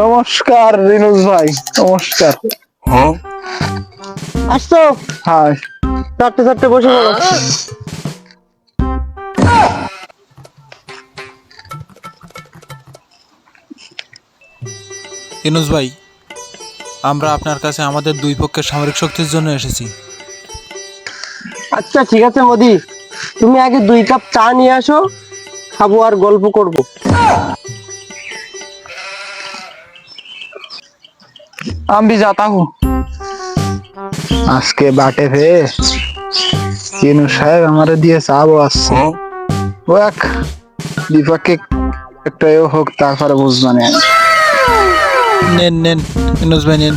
নমস্কার রিনুজ ভাই। নমস্কার। আসছো? হ্যাঁ চারটে চারটে বসে পড়ো। ইনুস ভাই আমরা আপনার কাছে আমাদের দুই পক্ষের সামরিক শক্তির জন্য এসেছি। আচ্ছা ঠিক আছে মোদি তুমি আগে দুই কাপ চা নিয়ে আসো খাবো আর গল্প করব আমি भी जाता हूँ আজকে বাটে ফে ইনু সাহেব আমারে দিয়ে চাবো আসছে ও এক দীপককে একটা এও হোক তারপরে বুঝবানে নেন নেন ইনুস ভাই নেন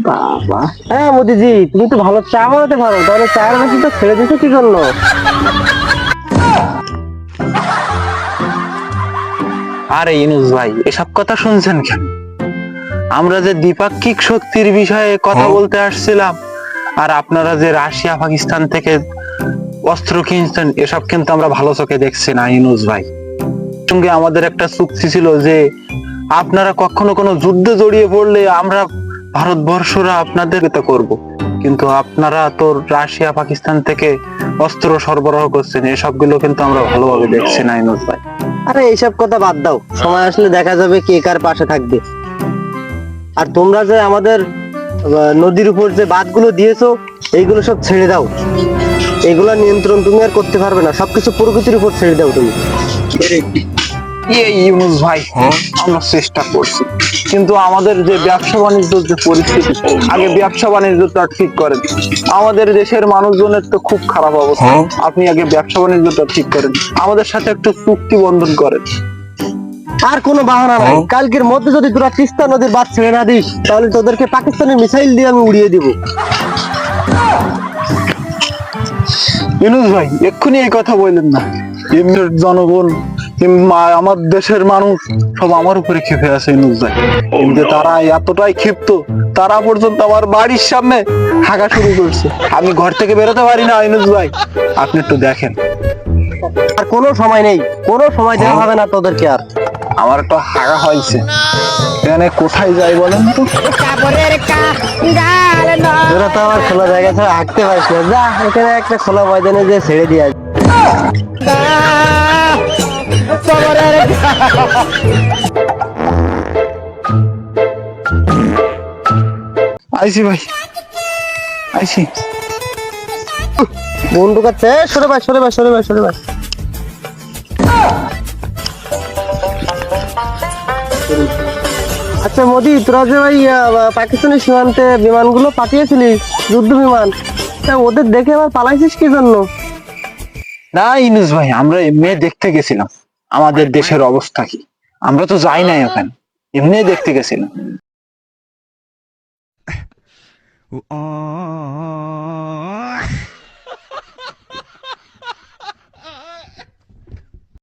বাবা। হ্যাঁ মোদিজি তুমি তো ভালো চা বানাতে পারো তাহলে চায়ের বাকি তো ছেড়ে দিছো কি জন্য? আরে ইনুস ভাই এসব কথা শুনছেন কেন? আমরা যে দ্বিপাক্ষিক শক্তির বিষয়ে কথা বলতে আসছিলাম আর আপনারা যে রাশিয়া পাকিস্তান থেকে অস্ত্র কিনছেন এসব কিন্তু আমরা ভালো চোখে দেখছি না ইনুস ভাই। সঙ্গে আমাদের একটা চুক্তি ছিল যে আপনারা কখনো কোনো যুদ্ধে জড়িয়ে পড়লে আমরা ভারতবর্ষরা আপনাদের এটা করব। কিন্তু আপনারা তো রাশিয়া পাকিস্তান থেকে অস্ত্র সরবরাহ করছেন। এসবগুলো কিন্তু আমরা ভালোভাবে দেখছি না ইনুস ভাই। আরে এইসব কথা বাদ দাও। সময় আসলে দেখা যাবে কে কার পাশে থাকবে। আর তোমরা যে আমাদের নদীর উপর যে বাঁধগুলো দিয়েছ এইগুলো সব ছেড়ে দাও। এগুলা নিয়ন্ত্রণ তুমি আর করতে পারবে না। সবকিছু প্রকৃতির উপর ছেড়ে দাও তুমি। ইউনুস ভাই আমরা চেষ্টা করছি। কিন্তু আমাদের যে ব্যবসা বাণিজ্য যে পরিস্থিতি আগে ব্যবসা বাণিজ্যটা ঠিক করেন। আমাদের দেশের মানুষজনের তো খুব খারাপ অবস্থা। আপনি আগে ব্যবসা বাণিজ্যটা ঠিক করেন। আমাদের সাথে একটু চুক্তি বন্ধন করেন। আর কোনো বাহানা নাই। কালকের মধ্যে যদি তোরা তিস্তা নদীর বাদ ছেড়ে না দিস তাহলে তোদেরকে পাকিস্তানের মিসাইল দিয়ে আমি উড়িয়ে দিব। ইউনুস ভাই এক্ষুনি এই কথা বললেন না। এমনি জনগণ আমার দেশের মানুষ সব আমার উপরে ক্ষেপে আছে কিন্তু তারা এতটাই ক্ষিপ্ত তারা পর্যন্ত আমার বাড়ির সামনে হাঁকা শুরু করছে। আমি ঘর থেকে বেরোতে পারি না ইউনুস ভাই। আপনি একটু দেখেন। আর কোনো সময় নেই কোনো সময় দেওয়া হবে না তোদেরকে আর। আমার একটা হাগা হয়েছে। এখানে কোথায় যাই বলেন তো? তোরা তো আমার খোলা জায়গা ছাড়া হাঁটতে পারিস না। যা এখানে একটা খোলা ময়দানে যে ছেড়ে দিয়ে। আইসি ভাই। আইসি। বন্দুক আছে? সরে ভাই সরে ভাই সরে ভাই সরে ভাই। আচ্ছা মোদি তোরা যে ভাই পাকিস্তানের সীমান্তে বিমানগুলো পাঠিয়েছিলি যুদ্ধ বিমান তা ওদের দেখে আবার পালাইছিস কি জন্য? না ইনুস ভাই আমরা এমনি দেখতে গেছিলাম। আমাদের দেশের অবস্থা কি? আমরা তো যাই নাই ওখানে। এমনি দেখতে গেছিলাম.